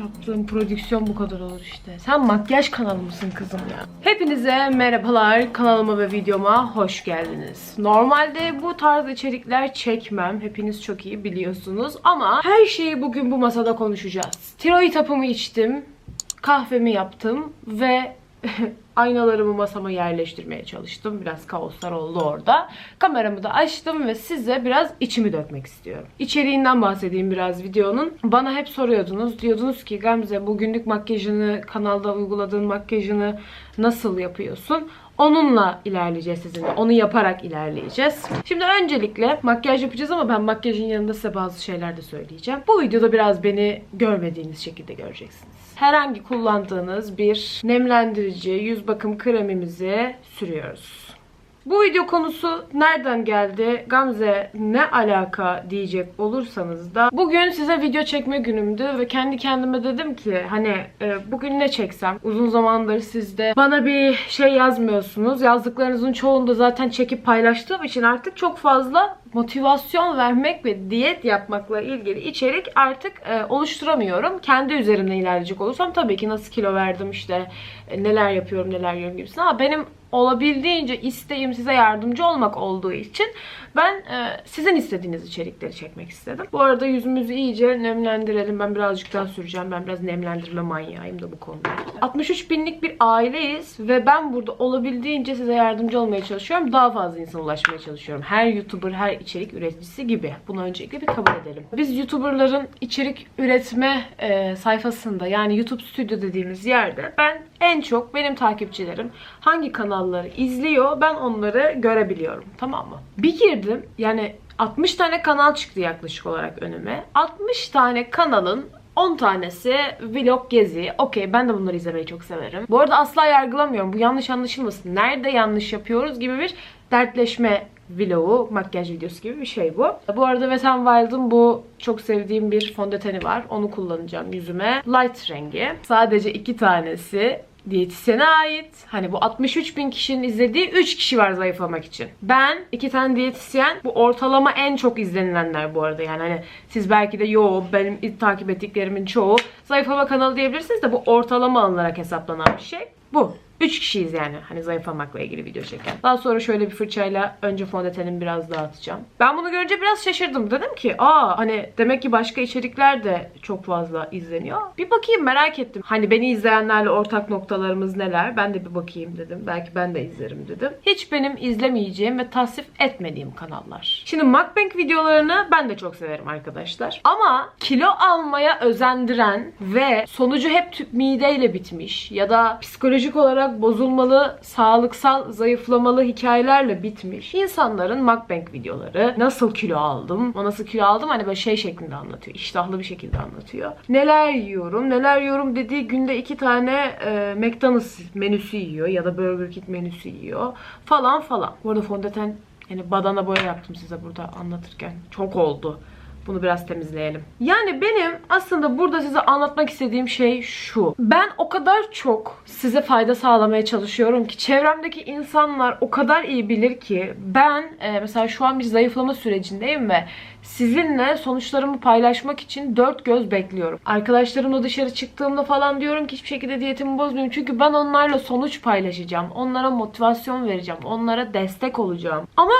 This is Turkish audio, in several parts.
Yaptığım prodüksiyon bu kadar olur işte. Sen makyaj kanalı mısın kızım ya? Hepinize merhabalar. Kanalıma ve videoma hoş geldiniz. Normalde bu tarz içerikler çekmem. Hepiniz çok iyi biliyorsunuz. Ama her şeyi bugün bu masada konuşacağız. Tiroid hapımı içtim. Kahvemi yaptım ve aynalarımı masama yerleştirmeye çalıştım. Biraz kaoslar oldu orada. Kameramı da açtım ve size biraz içimi dökmek istiyorum. İçeriğinden bahsedeyim biraz videonun. Bana hep soruyordunuz. Diyordunuz ki Gamze bu günlük makyajını, kanalda uyguladığın makyajını nasıl yapıyorsun? Onunla ilerleyeceğiz sizinle. Onu yaparak ilerleyeceğiz. Şimdi öncelikle makyaj yapacağız ama ben makyajın yanında size bazı şeyler de söyleyeceğim. Bu videoda biraz beni görmediğiniz şekilde göreceksiniz. Herhangi kullandığınız bir nemlendirici yüz bakım kremimizi sürüyoruz. Bu video konusu nereden geldi? Gamze ne alaka diyecek olursanız da bugün size video çekme günümdü ve kendi kendime dedim ki hani e, bugün ne çeksem? Uzun zamandır siz de bana bir şey yazmıyorsunuz. Yazdıklarınızın çoğunu da zaten çekip paylaştığım için artık çok fazla motivasyon vermek ve diyet yapmakla ilgili içerik artık e, oluşturamıyorum. Kendi üzerimden ilerleyecek olursam tabii ki nasıl kilo verdim işte e, neler yapıyorum neler yiyorum gibisine ama benim olabildiğince isteğim size yardımcı olmak olduğu için ben e, sizin istediğiniz içerikleri çekmek istedim. Bu arada yüzümüzü iyice nemlendirelim. Ben birazcık daha süreceğim. Ben biraz nemlendirme manyağıyım da bu konuda. 63 binlik bir aileyiz ve ben burada olabildiğince size yardımcı olmaya çalışıyorum. Daha fazla insana ulaşmaya çalışıyorum. Her YouTuber, her içerik üreticisi gibi. Bunu öncelikle bir kabul edelim. Biz YouTuber'ların içerik üretme e, sayfasında yani YouTube Studio dediğimiz yerde ben en çok benim takipçilerim hangi kanalları izliyor ben onları görebiliyorum. Tamam mı? Bir girdim yani 60 tane kanal çıktı yaklaşık olarak önüme. 60 tane kanalın 10 tanesi vlog gezi. Okey ben de bunları izlemeyi çok severim. Bu arada asla yargılamıyorum. Bu yanlış anlaşılmasın. Nerede yanlış yapıyoruz gibi bir dertleşme vlogu, makyaj videosu gibi bir şey bu. Bu arada Wet n Wild'ın bu çok sevdiğim bir fondöteni var. Onu kullanacağım yüzüme. Light rengi. Sadece iki tanesi diyetisyene ait. Hani bu 63 bin kişinin izlediği 3 kişi var zayıflamak için. Ben iki tane diyetisyen bu ortalama en çok izlenilenler bu arada. Yani hani siz belki de yo benim takip ettiklerimin çoğu zayıflama kanalı diyebilirsiniz de bu ortalama alınarak hesaplanan bir şey. Bu. 3 kişiyiz yani hani zayıflamakla ilgili video çeken. Daha sonra şöyle bir fırçayla önce fondötenimi biraz dağıtacağım. Ben bunu görünce biraz şaşırdım. Dedim ki aa hani demek ki başka içerikler de çok fazla izleniyor. Bir bakayım merak ettim. Hani beni izleyenlerle ortak noktalarımız neler? Ben de bir bakayım dedim. Belki ben de izlerim dedim. Hiç benim izlemeyeceğim ve tasvip etmediğim kanallar. Şimdi mukbang videolarını ben de çok severim arkadaşlar. Ama kilo almaya özendiren ve sonucu hep tüp mideyle bitmiş ya da psikolojik olarak bozulmalı, sağlıksal, zayıflamalı hikayelerle bitmiş insanların mukbang videoları. Nasıl kilo aldım? O nasıl kilo aldım? Hani böyle şey şeklinde anlatıyor. İştahlı bir şekilde anlatıyor. Neler yiyorum? Neler yiyorum dediği günde iki tane e, McDonald's menüsü yiyor ya da Burger King menüsü yiyor falan falan. Bu arada fondöten yani badana boya yaptım size burada anlatırken. Çok oldu. Bunu biraz temizleyelim. Yani benim aslında burada size anlatmak istediğim şey şu. Ben o kadar çok size fayda sağlamaya çalışıyorum ki çevremdeki insanlar o kadar iyi bilir ki ben e, mesela şu an bir zayıflama sürecindeyim ve sizinle sonuçlarımı paylaşmak için dört göz bekliyorum. Arkadaşlarımla dışarı çıktığımda falan diyorum ki hiçbir şekilde diyetimi bozmayayım. Çünkü ben onlarla sonuç paylaşacağım. Onlara motivasyon vereceğim. Onlara destek olacağım. Ama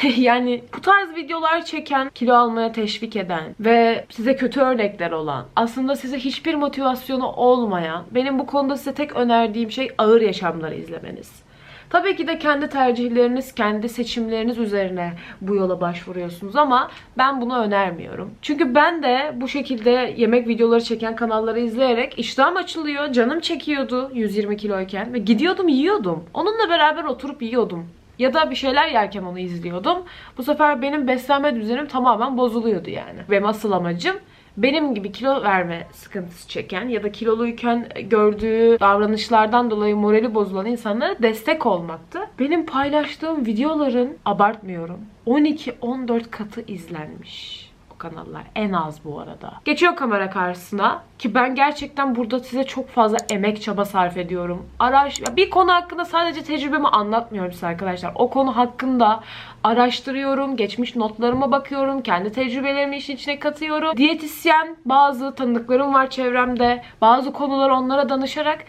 yani bu tarz videolar çeken, kilo almaya teşvik eden ve size kötü örnekler olan, aslında size hiçbir motivasyonu olmayan, benim bu konuda size tek önerdiğim şey ağır yaşamları izlemeniz. Tabii ki de kendi tercihleriniz, kendi seçimleriniz üzerine bu yola başvuruyorsunuz ama ben bunu önermiyorum. Çünkü ben de bu şekilde yemek videoları çeken kanalları izleyerek iştahım açılıyor, canım çekiyordu 120 kiloyken ve gidiyordum yiyordum. Onunla beraber oturup yiyordum. Ya da bir şeyler yerken onu izliyordum. Bu sefer benim beslenme düzenim tamamen bozuluyordu yani. Ve asıl amacım benim gibi kilo verme sıkıntısı çeken ya da kiloluyken gördüğü davranışlardan dolayı morali bozulan insanlara destek olmaktı. Benim paylaştığım videoların abartmıyorum 12-14 katı izlenmiş. Kanallar. En az bu arada. Geçiyor kamera karşısına ki ben gerçekten burada size çok fazla emek çaba sarf ediyorum. Araş bir konu hakkında sadece tecrübemi anlatmıyorum size arkadaşlar. O konu hakkında araştırıyorum, geçmiş notlarıma bakıyorum, kendi tecrübelerimi işin içine katıyorum. Diyetisyen bazı tanıdıklarım var çevremde. Bazı konuları onlara danışarak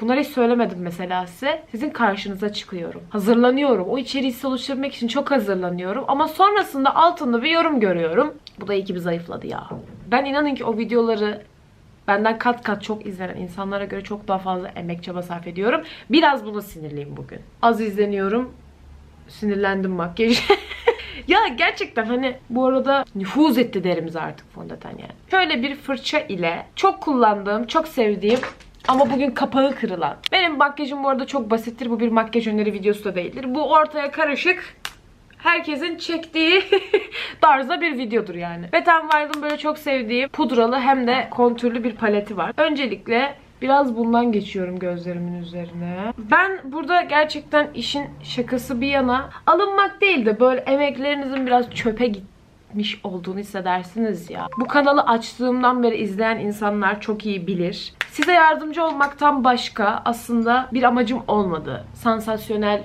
Bunları hiç söylemedim mesela size. Sizin karşınıza çıkıyorum. Hazırlanıyorum. O içeriği oluşturmak için çok hazırlanıyorum. Ama sonrasında altında bir yorum görüyorum. Bu da iyi ki bir zayıfladı ya. Ben inanın ki o videoları benden kat kat çok izlenen insanlara göre çok daha fazla emek çaba sarf ediyorum. Biraz buna sinirliyim bugün. Az izleniyorum. Sinirlendim makyaj. ya gerçekten hani bu arada nüfuz etti derimiz artık fondöten yani. Şöyle bir fırça ile çok kullandığım, çok sevdiğim ama bugün kapağı kırılan. Benim makyajım bu arada çok basittir. Bu bir makyaj öneri videosu da değildir. Bu ortaya karışık herkesin çektiği tarzda bir videodur yani. Wet n Wild'ın böyle çok sevdiğim pudralı hem de kontürlü bir paleti var. Öncelikle biraz bundan geçiyorum gözlerimin üzerine. Ben burada gerçekten işin şakası bir yana alınmak değil de böyle emeklerinizin biraz çöpe gitti olduğunu hissedersiniz ya. Bu kanalı açtığımdan beri izleyen insanlar çok iyi bilir. Size yardımcı olmaktan başka aslında bir amacım olmadı. Sansasyonel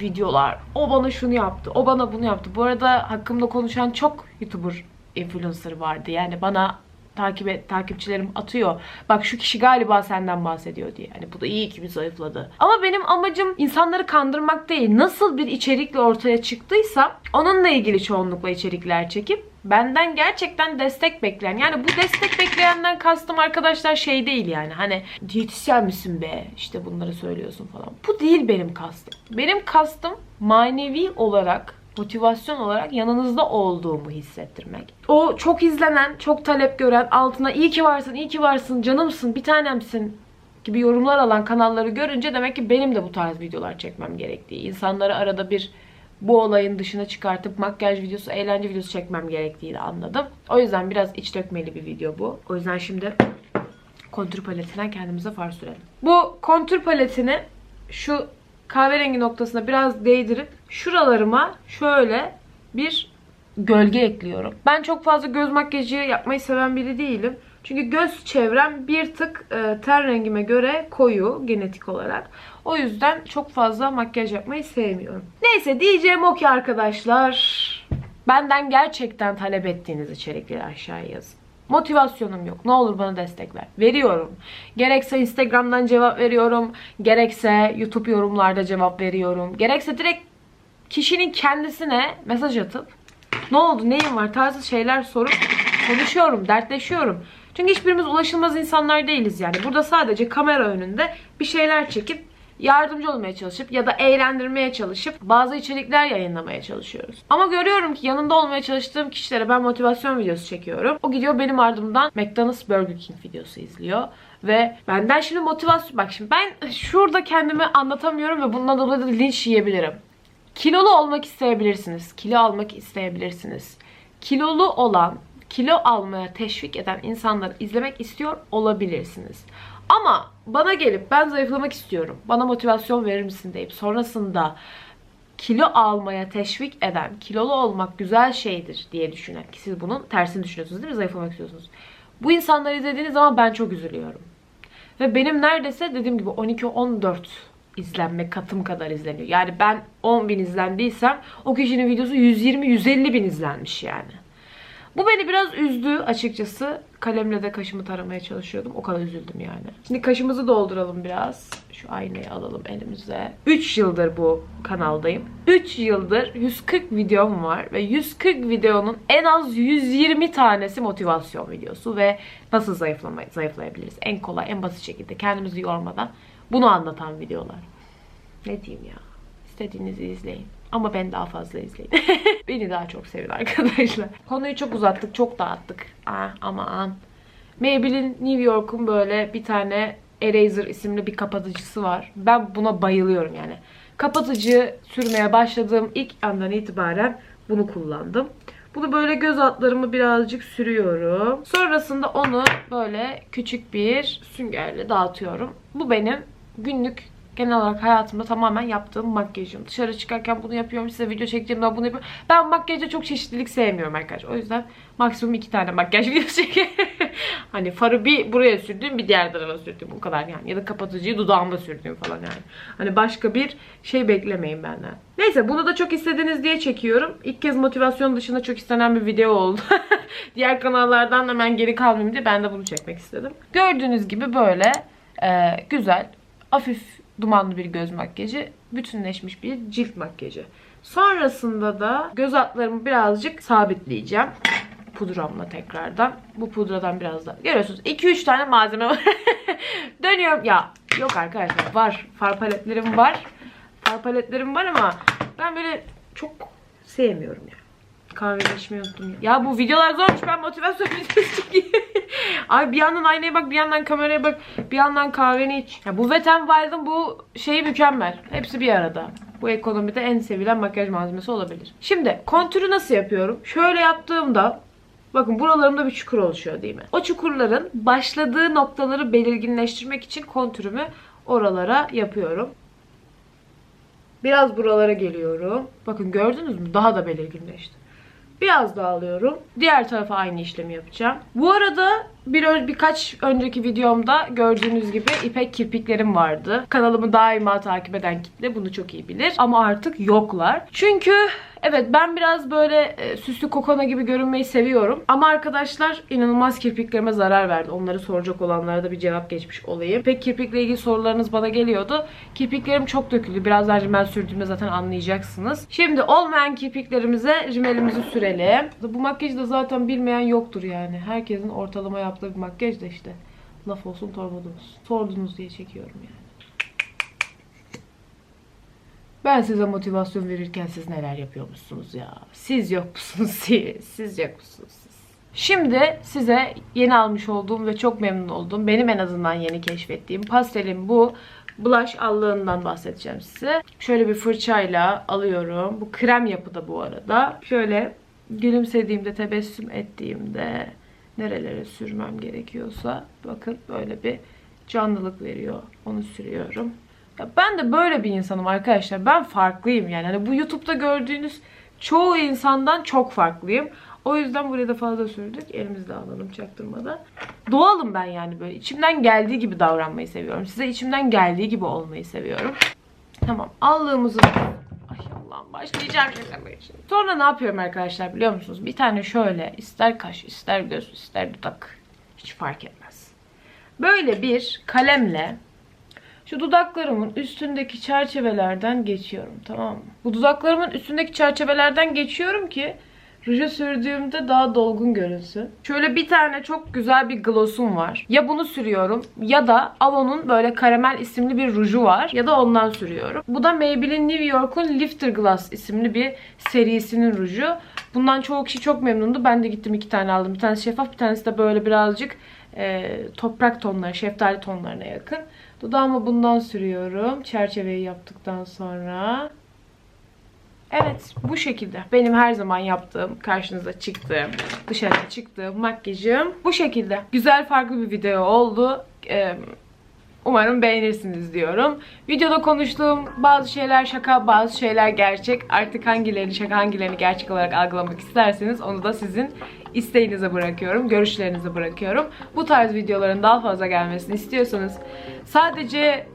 videolar. O bana şunu yaptı, o bana bunu yaptı. Bu arada hakkımda konuşan çok YouTuber influencer vardı. Yani bana takip et, takipçilerim atıyor. Bak şu kişi galiba senden bahsediyor diye. Hani bu da iyi ki bir zayıfladı. Ama benim amacım insanları kandırmak değil. Nasıl bir içerikle ortaya çıktıysa onunla ilgili çoğunlukla içerikler çekip benden gerçekten destek bekleyen yani bu destek bekleyenden kastım arkadaşlar şey değil yani hani diyetisyen misin be işte bunları söylüyorsun falan. Bu değil benim kastım. Benim kastım manevi olarak motivasyon olarak yanınızda olduğumu hissettirmek. O çok izlenen, çok talep gören, altına iyi ki varsın, iyi ki varsın, canımsın, bir tanemsin gibi yorumlar alan kanalları görünce demek ki benim de bu tarz videolar çekmem gerektiği, insanları arada bir bu olayın dışına çıkartıp makyaj videosu, eğlence videosu çekmem gerektiğini anladım. O yüzden biraz iç dökmeli bir video bu. O yüzden şimdi kontür paletinden kendimize far sürelim. Bu kontür paletini şu kahverengi noktasına biraz değdirip şuralarıma şöyle bir gölge ekliyorum. Ben çok fazla göz makyajı yapmayı seven biri değilim. Çünkü göz çevrem bir tık e, ten rengime göre koyu genetik olarak. O yüzden çok fazla makyaj yapmayı sevmiyorum. Neyse diyeceğim o ki arkadaşlar. Benden gerçekten talep ettiğiniz içerikleri aşağıya yazın. Motivasyonum yok. Ne olur bana destek ver. Veriyorum. Gerekse Instagram'dan cevap veriyorum. Gerekse YouTube yorumlarda cevap veriyorum. Gerekse direkt kişinin kendisine mesaj atıp ne oldu, neyin var tarzı şeyler sorup konuşuyorum, dertleşiyorum. Çünkü hiçbirimiz ulaşılmaz insanlar değiliz yani. Burada sadece kamera önünde bir şeyler çekip yardımcı olmaya çalışıp ya da eğlendirmeye çalışıp bazı içerikler yayınlamaya çalışıyoruz. Ama görüyorum ki yanında olmaya çalıştığım kişilere ben motivasyon videosu çekiyorum. O gidiyor benim ardımdan McDonald's Burger King videosu izliyor. Ve benden şimdi motivasyon... Bak şimdi ben şurada kendimi anlatamıyorum ve bundan dolayı da linç yiyebilirim. Kilolu olmak isteyebilirsiniz. Kilo almak isteyebilirsiniz. Kilolu olan, kilo almaya teşvik eden insanları izlemek istiyor olabilirsiniz. Ama bana gelip ben zayıflamak istiyorum. Bana motivasyon verir misin deyip sonrasında kilo almaya teşvik eden, kilolu olmak güzel şeydir diye düşünen ki siz bunun tersini düşünüyorsunuz değil mi? Zayıflamak istiyorsunuz. Bu insanları izlediğiniz zaman ben çok üzülüyorum. Ve benim neredeyse dediğim gibi 12-14 izlenme katım kadar izleniyor. Yani ben 10 bin izlendiysem o kişinin videosu 120-150 bin izlenmiş yani. Bu beni biraz üzdü açıkçası. Kalemle de kaşımı taramaya çalışıyordum. O kadar üzüldüm yani. Şimdi kaşımızı dolduralım biraz. Şu aynayı alalım elimize. 3 yıldır bu kanaldayım. 3 yıldır 140 videom var. Ve 140 videonun en az 120 tanesi motivasyon videosu. Ve nasıl zayıflama, zayıflayabiliriz? En kolay, en basit şekilde kendimizi yormadan bunu anlatan videolar. Ne diyeyim ya? İstediğinizi izleyin. Ama ben daha fazla izleyin. Beni daha çok sevin arkadaşlar. Konuyu çok uzattık, çok dağıttık. Ah, aman. Maybelline New York'un böyle bir tane Eraser isimli bir kapatıcısı var. Ben buna bayılıyorum yani. Kapatıcı sürmeye başladığım ilk andan itibaren bunu kullandım. Bunu böyle göz altlarımı birazcık sürüyorum. Sonrasında onu böyle küçük bir süngerle dağıtıyorum. Bu benim günlük genel olarak hayatımda tamamen yaptığım makyajım. Dışarı çıkarken bunu yapıyorum. Size video çektiğimde bunu yapıyorum. Ben makyajda çok çeşitlilik sevmiyorum arkadaşlar. O yüzden maksimum iki tane makyaj videosu çekerim. hani farı bir buraya sürdüğüm bir diğer tarafa sürdüğüm bu kadar yani. Ya da kapatıcıyı dudağıma sürdüğüm falan yani. Hani başka bir şey beklemeyin benden. Neyse bunu da çok istediniz diye çekiyorum. İlk kez motivasyon dışında çok istenen bir video oldu. diğer kanallardan hemen geri kalmayayım diye ben de bunu çekmek istedim. Gördüğünüz gibi böyle e, güzel, hafif dumanlı bir göz makyajı, bütünleşmiş bir cilt makyajı. Sonrasında da göz altlarımı birazcık sabitleyeceğim. Pudramla tekrardan. Bu pudradan biraz daha. Görüyorsunuz 2-3 tane malzeme var. Dönüyorum. Ya yok arkadaşlar var. Far paletlerim var. Far paletlerim var ama ben böyle çok sevmiyorum ya. Kahveleşmeyi unuttum. Ya. bu videolar zormuş. Ben motivasyon videosu. Ay bir yandan aynaya bak, bir yandan kameraya bak, bir yandan kahveni iç. Ya bu Wet n Wild'ın bu şeyi mükemmel. Hepsi bir arada. Bu ekonomide en sevilen makyaj malzemesi olabilir. Şimdi kontürü nasıl yapıyorum? Şöyle yaptığımda Bakın buralarımda bir çukur oluşuyor değil mi? O çukurların başladığı noktaları belirginleştirmek için kontürümü oralara yapıyorum. Biraz buralara geliyorum. Bakın gördünüz mü? Daha da belirginleşti. Biraz daha alıyorum. Diğer tarafa aynı işlemi yapacağım. Bu arada bir birkaç önceki videomda gördüğünüz gibi ipek kirpiklerim vardı. Kanalımı daima takip eden kitle bunu çok iyi bilir. Ama artık yoklar. Çünkü evet ben biraz böyle e, süslü kokona gibi görünmeyi seviyorum. Ama arkadaşlar inanılmaz kirpiklerime zarar verdi. Onları soracak olanlara da bir cevap geçmiş olayım. Pek kirpikle ilgili sorularınız bana geliyordu. Kirpiklerim çok döküldü. Birazdan rimel sürdüğümde zaten anlayacaksınız. Şimdi olmayan kirpiklerimize rimelimizi sürelim. Bu makyajı da zaten bilmeyen yoktur yani. Herkesin ortalama yaptığı bir makyaj da işte. Laf olsun torba olsun. Sordunuz diye çekiyorum yani. Ben size motivasyon verirken siz neler yapıyormuşsunuz ya? Siz yok musunuz siz? Siz yok musunuz siz? Şimdi size yeni almış olduğum ve çok memnun olduğum, benim en azından yeni keşfettiğim pastelin bu blush allığından bahsedeceğim size. Şöyle bir fırçayla alıyorum. Bu krem yapıda bu arada. Şöyle gülümsediğimde, tebessüm ettiğimde nerelere sürmem gerekiyorsa bakın böyle bir canlılık veriyor. Onu sürüyorum. Ya ben de böyle bir insanım arkadaşlar. Ben farklıyım yani. Hani bu YouTube'da gördüğünüz çoğu insandan çok farklıyım. O yüzden buraya da fazla sürdük. Elimizde alalım çaktırmadan. Doğalım ben yani böyle. İçimden geldiği gibi davranmayı seviyorum. Size içimden geldiği gibi olmayı seviyorum. Tamam. Allığımızı... Ay Allah'ım başlayacağım şaka için. Sonra ne yapıyorum arkadaşlar biliyor musunuz? Bir tane şöyle ister kaş, ister göz, ister dudak. Hiç fark etmez. Böyle bir kalemle şu dudaklarımın üstündeki çerçevelerden geçiyorum tamam mı? Bu dudaklarımın üstündeki çerçevelerden geçiyorum ki ruju sürdüğümde daha dolgun görünsün. Şöyle bir tane çok güzel bir glossum var. Ya bunu sürüyorum ya da Avon'un böyle karamel isimli bir ruju var ya da ondan sürüyorum. Bu da Maybelline New York'un Lifter Glass isimli bir serisinin ruju. Bundan çoğu kişi çok memnundu. Ben de gittim iki tane aldım. Bir tanesi şeffaf bir tanesi de böyle birazcık e, toprak tonları, şeftali tonlarına yakın. Dudağıma bundan sürüyorum. Çerçeveyi yaptıktan sonra. Evet bu şekilde. Benim her zaman yaptığım, karşınıza çıktığım, dışarıya çıktığım makyajım bu şekilde. Güzel farklı bir video oldu. Ee, Umarım beğenirsiniz diyorum. Videoda konuştuğum bazı şeyler şaka, bazı şeyler gerçek. Artık hangilerini şaka, hangilerini gerçek olarak algılamak isterseniz onu da sizin isteğinize bırakıyorum, görüşlerinize bırakıyorum. Bu tarz videoların daha fazla gelmesini istiyorsanız sadece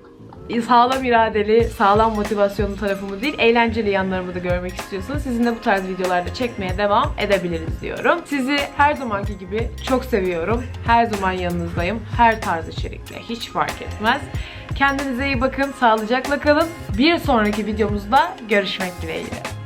sağlam iradeli, sağlam motivasyonlu tarafımı değil, eğlenceli yanlarımı da görmek istiyorsanız sizinle bu tarz videolarda çekmeye devam edebiliriz diyorum. Sizi her zamanki gibi çok seviyorum. Her zaman yanınızdayım. Her tarz içerikle. Hiç fark etmez. Kendinize iyi bakın. Sağlıcakla kalın. Bir sonraki videomuzda görüşmek dileğiyle.